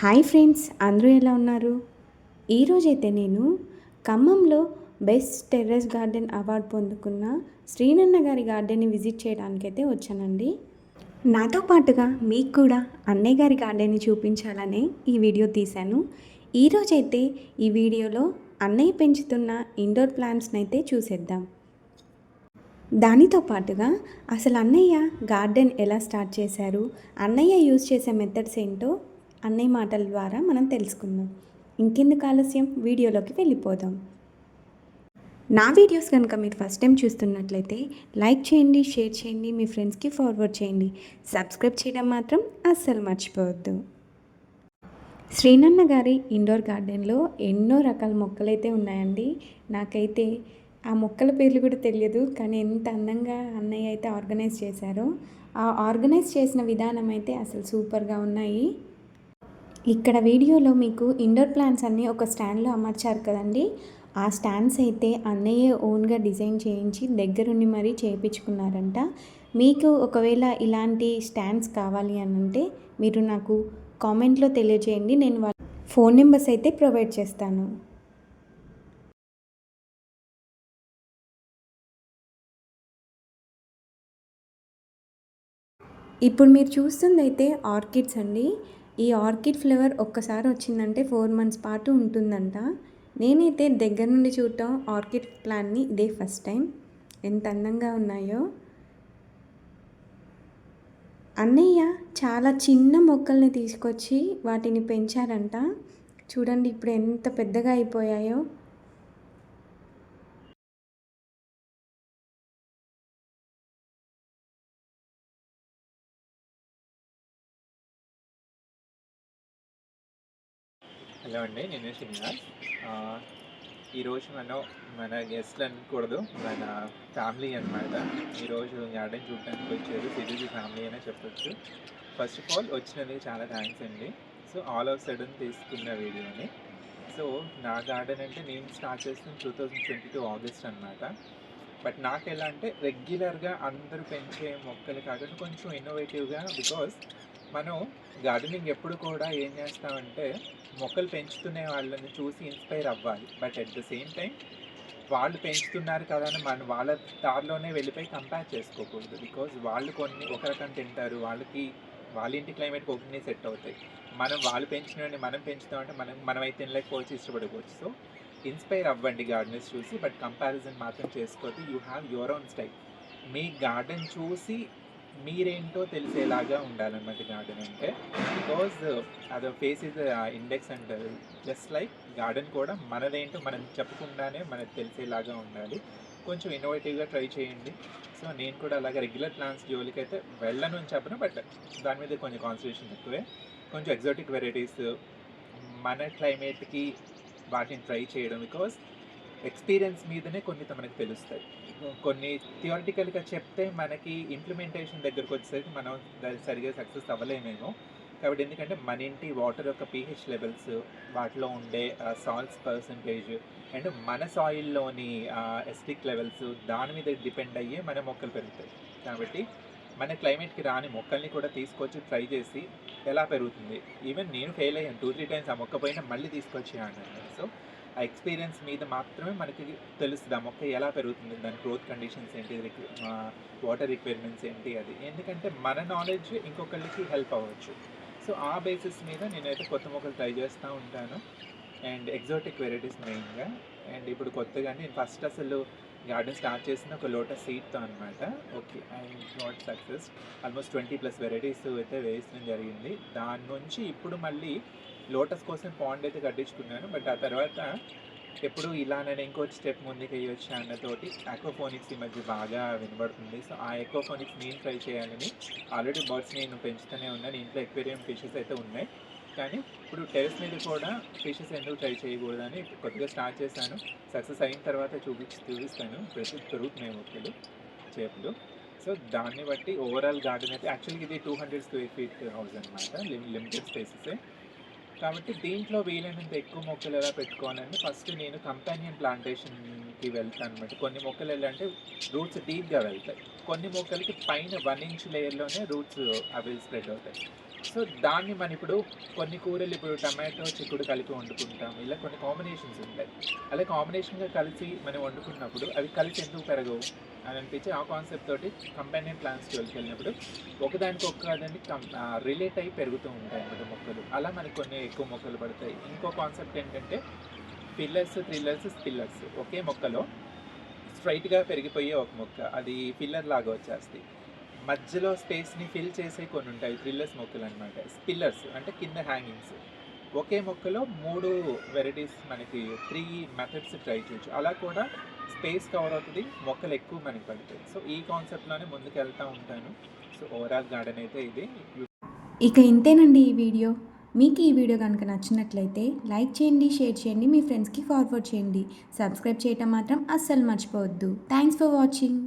Hi friends అందరూ ఎలా ఉన్నారు? ఈరోజైతే నేను ఖమ్మంలో బెస్ట్ టెర్రస్ గార్డెన్ అవార్డు పొందుకున్న శ్రీనన్న గారి గార్డెన్ని విజిట్ చేయడానికైతే వచ్చానండి. నాతో పాటుగా మీకు కూడా అన్నయ్య గారి గార్డెన్ని చూపించాలనే ఈ వీడియో తీశాను. ఈరోజైతే ఈ వీడియోలో అన్నయ్య పెంచుతున్న ఇండోర్ ప్లాంట్స్ని అయితే చూసేద్దాం. దానితో పాటుగా అసలు అన్నయ్య గార్డెన్ ఎలా స్టార్ట్ చేశారు అన్నయ్య యూజ్ చేసే మెథడ్స్ ఏంటో అన్నయ్య మాటల ద్వారా మనం తెలుసుకుందాం. ఇంకెందుకు ఆలస్యం? వీడియోలోకి వెళ్ళిపోదాం. నా వీడియోస్ కనుక మీరు ఫస్ట్ టైం చూస్తున్నట్లయితే లైక్ చేయండి షేర్ చేయండి మీ ఫ్రెండ్స్కి ఫార్వర్డ్ చేయండి. సబ్స్క్రైబ్ చేయడం మాత్రం అస్సలు మర్చిపోవద్దు. శ్రీనన్న గారి ఇండోర్ గార్డెన్లో ఎన్నో రకాల మొక్కలైతే ఉన్నాయండి. నాకైతే ఆ మొక్కల పేర్లు కూడా తెలియదు కానీ ఎంత అందంగా అన్నయ్య అయితే ఆర్గనైజ్ చేశారో ఆ ఆర్గనైజ్ చేసిన విధానం అయితే అసలు సూపర్గా ఉన్నాయి. ఇక్కడ వీడియోలో మీకు ఇండోర్ ప్లాంట్స్ అన్నీ ఒక స్టాండ్లో అమర్చారు కదండి. ఆ స్టాండ్స్ అయితే అన్నయ్య ఓన్గా డిజైన్ చేయించి దగ్గరుండి మరీ చేయించుకున్నారంట. మీకు ఒకవేళ ఇలాంటి స్టాండ్స్ కావాలి అని అంటే మీరు నాకు కామెంట్లో తెలియజేయండి. నేను వాళ్ళ ఫోన్ నెంబర్స్ అయితే ప్రొవైడ్ చేస్తాను. ఇప్పుడు మీరు చూస్తుంది అయితే ఆర్కిడ్స్ అండి. ఈ ఆర్కిడ్ ఫ్లేవర్ ఒక్కసారి వచ్చిందంటే ఫోర్ మంత్స్ పాటు ఉంటుందంట. నేనైతే దగ్గర నుండి చూడటం ఆర్కిడ్ ప్లాన్ని ఇదే ఫస్ట్ టైం. ఎంత అందంగా ఉన్నాయో. అన్నయ్య చాలా చిన్న మొక్కల్ని తీసుకొచ్చి వాటిని పెంచారంట. చూడండి ఇప్పుడు ఎంత పెద్దగా అయిపోయాయో. హలో అండి నేను శ్రీనివాస్. ఈరోజు మనం మన గెస్ట్లు అనకూడదు మన ఫ్యామిలీ అన్నమాట. ఈరోజు గార్డెన్ చూడడానికి వచ్చారు సిరీజీ ఫ్యామిలీ అనే చెప్పొచ్చు. ఫస్ట్ ఆఫ్ ఆల్ వచ్చినందుకు చాలా థ్యాంక్స్ అండి. సో ఆల్ ఆఫ్ సడన్ తీసుకున్న వీడియోని. సో నా గార్డెన్ అంటే నేను స్టార్ట్ చేసిన two thousand twenty two August అనమాట బట్ నాకు ఎలా అంటే రెగ్యులర్గా అందరూ పెంచే మొక్కలు కాకుండా కొంచెం ఇన్నోవేటివ్గా బికాస్ మనం గార్డెనింగ్ ఎప్పుడు కూడా ఏం చేస్తామంటే మొక్కలు పెంచుతునే వాళ్ళని చూసి ఇన్స్పైర్ అవ్వాలి. But at the same time వాళ్ళు పెంచుతున్నారు కదా అని మనం వాళ్ళ దారిలోనే వెళ్ళిపోయి కంపేర్ చేసుకోకూడదు. బికాజ్ వాళ్ళు కొన్ని ఒక రకం తింటారు. వాళ్ళకి వాళ్ళ ఇంటి క్లైమేట్కి ఒకటి సెట్ అవుతాయి. మనం వాళ్ళు పెంచినవి మనం పెంచుతామంటే మనం మనమైతే తినలేకపోవచ్చు ఇష్టపడకపోవచ్చు. సో ఇన్స్పైర్ అవ్వండి గార్డెన్స్ చూసి. బట్ కంపారిజన్ మాత్రం చేసుకోవద్దు. You have your own style me garden చూసి మీరేంటో తెలిసేలాగా ఉండాలన్నమాట గార్డెన్ అంటే. బికాజ్ అది ఫేస్ ఇస్ ఇండెక్స్ అంటారు జస్ట్ లైక్ గార్డెన్ కూడా మనదేంటో మనం చెప్పకుండానే మనకు తెలిసేలాగా ఉండాలి. కొంచెం ఇన్నోవేటివ్గా ట్రై చేయండి. సో నేను కూడా అలాగే రెగ్యులర్ ప్లాంట్స్ జోలికి అయితే వెళ్ళను అని చెప్పను బట్ దాని మీద కొంచెం కాన్సన్ట్రేషన్ ఎక్కువే. కొంచెం ఎగ్జాటిక్ వెరైటీస్ మన క్లైమేట్కి వాటిని ట్రై చేయడం. బికాస్ ఎక్స్పీరియన్స్ మీదనే కొన్ని మనకు తెలుస్తాయి. కొన్ని థియరిటికల్గా చెప్తే మనకి ఇంప్లిమెంటేషన్ దగ్గరకు వచ్చేసరికి మనం దాన్ని సరిగ్గా సక్సెస్ అవ్వలేమేమో. కాబట్టి ఎందుకంటే మన ఇంటి వాటర్ యొక్క పీహెచ్ లెవెల్స్ వాటిలో ఉండే సాల్ట్స్ పర్సంటేజ్ అండ్ మన సాయిల్లోని ఎస్టిక్ లెవెల్స్ దాని మీద డిపెండ్ అయ్యే మన మొక్కలు పెరుగుతాయి. కాబట్టి మన క్లైమేట్కి రాని మొక్కల్ని కూడా తీసుకొచ్చి ట్రై చేసి ఎలా పెరుగుతుంది. ఈవెన్ నేను ఫెయిల్ అయ్యాను టూ త్రీ టైమ్స్ ఆ మొక్క పైన మళ్ళీ తీసుకొచ్చి అన్నాను. సో ఆ ఎక్స్పీరియన్స్ మీద మాత్రమే మనకి తెలుస్తుంది ఆ మొక్క ఎలా పెరుగుతుంది? దాని గ్రోత్ కండిషన్స్ ఏంటి? వాటర్ రిక్వైర్మెంట్స్ ఏంటి? అది. ఎందుకంటే మన నాలెడ్జ్ ఇంకొకరికి హెల్ప్ అవ్వచ్చు. సో ఆ బేసిస్ మీద నేనైతే కొత్త మొక్కలు ట్రై చేస్తూ ఉంటాను. అండ్ ఎగ్జాటిక్ వెరైటీస్ మెయిన్గా అండ్ ఇప్పుడు కొత్తగా నేను ఫస్ట్ అసలు గార్డెన్ స్టార్ట్ చేసిన ఒక లోటస్ సీడ్తో అనమాట okay and not success almost twenty plus varieties అయితే వేయడం జరిగింది. దాని నుంచి ఇప్పుడు మళ్ళీ లోటస్ కోసం పాండ్ అయితే కట్టించుకున్నాను. బట్ ఆ తర్వాత ఎప్పుడు ఇలా నేను ఇంకో స్టెప్ ముందుకు వేయొచ్చు అన్నతోటి అక్వాఫోనిక్స్ ఈ మధ్య బాగా వినబడుతుంది. సో ఆ అక్వాఫోనిక్స్ నేను ట్రై చేయాలని ఆల్రెడీ బర్డ్స్ నేను పెంచుతూనే ఉన్నాను. ఇంట్లో ఎక్వేరియం ఫిషెస్ అయితే ఉన్నాయి. కానీ ఇప్పుడు టెరెస్ మీద కూడా ఫిషెస్ ఎందుకు ట్రై చేయకూడదని కొద్దిగా స్టార్ట్ చేశాను. సక్సెస్ అయిన తర్వాత చూపించి చూపిస్తాను. ప్రతి పెరుగుతున్నాయి మొక్కలు చేపలు. సో దాన్ని బట్టి ఓవరాల్ గార్డెన్ అయితే యాక్చువల్గా ఇది two hundred square feet house అనమాట లిమిటెడ్ స్పేసెసే కాబట్టి దీంట్లో వీలైనంత ఎక్కువ మొక్కలు ఎలా పెట్టుకోవాలంటే ఫస్ట్ నేను కంపానియన్ ప్లాంటేషన్కి వెళ్తాను అనమాట కొన్ని మొక్కలు ఎలా అంటే రూట్స్ డీప్గా వెళ్తాయి. కొన్ని మొక్కలకి పైన వన్ ఇంచ్ లేయర్లోనే రూట్స్ అవి స్ప్రెడ్ అవుతాయి. సో దాన్ని మనం ఇప్పుడు కొన్ని కూరలు ఇప్పుడు టమాటో చిక్కుడు కలిపి వండుకుంటాం. ఇలా కొన్ని కాంబినేషన్స్ ఉంటాయి. అలా కాంబినేషన్గా కలిసి మనం వండుకున్నప్పుడు అవి కలిసి ఎందుకు పెరగవు అని అనిపించి ఆ కాన్సెప్ట్ తోటి కంపానియన్ ప్లాంట్స్ వెళ్ళినప్పుడు ఒకదానికి ఒక్కదాన్ని రిలేట్ అయ్యి పెరుగుతూ ఉంటాయి అన్నమాట మొక్కలు. అలా మనకి కొన్ని ఎక్కువ మొక్కలు పడతాయి. ఇంకో కాన్సెప్ట్ ఏంటంటే పిల్లర్స్ థ్రిల్లర్స్ స్పిల్లర్స్ ఒకే మొక్కలో స్ట్రైట్గా పెరిగిపోయే ఒక మొక్క. అది పిల్లర్ లాగా వచ్చేస్తాయి. మధ్యలో స్పేస్ని ఫిల్ చేసే కొన్ని ఉంటాయి థ్రిల్లర్స్ మొక్కలు అనమాట స్పిల్లర్స్ అంటే కింద హ్యాంగింగ్స్ ఒకే మొక్కలో మూడు వెరైటీస్ మనకి త్రీ మెథడ్స్ ట్రై చేయొచ్చు. అలా కూడా స్పేస్ కవర్ అవుతుంది మొక్కలు ఎక్కువ మనకి పడతాయి. సో ఈ కాన్సెప్ట్లోనే ముందుకు వెళ్తూ ఉంటాను. సో ఓవరాల్ గార్డెన్ అయితే ఇది. ఇక ఇంతేనండి ఈ వీడియో మీకు ఈ వీడియో కనుక నచ్చినట్లయితే లైక్ చేయండి షేర్ చేయండి మీ ఫ్రెండ్స్కి ఫార్వర్డ్ చేయండి. సబ్స్క్రైబ్ చేయటం మాత్రం అస్సలు మర్చిపోవద్దు. Thanks for watching.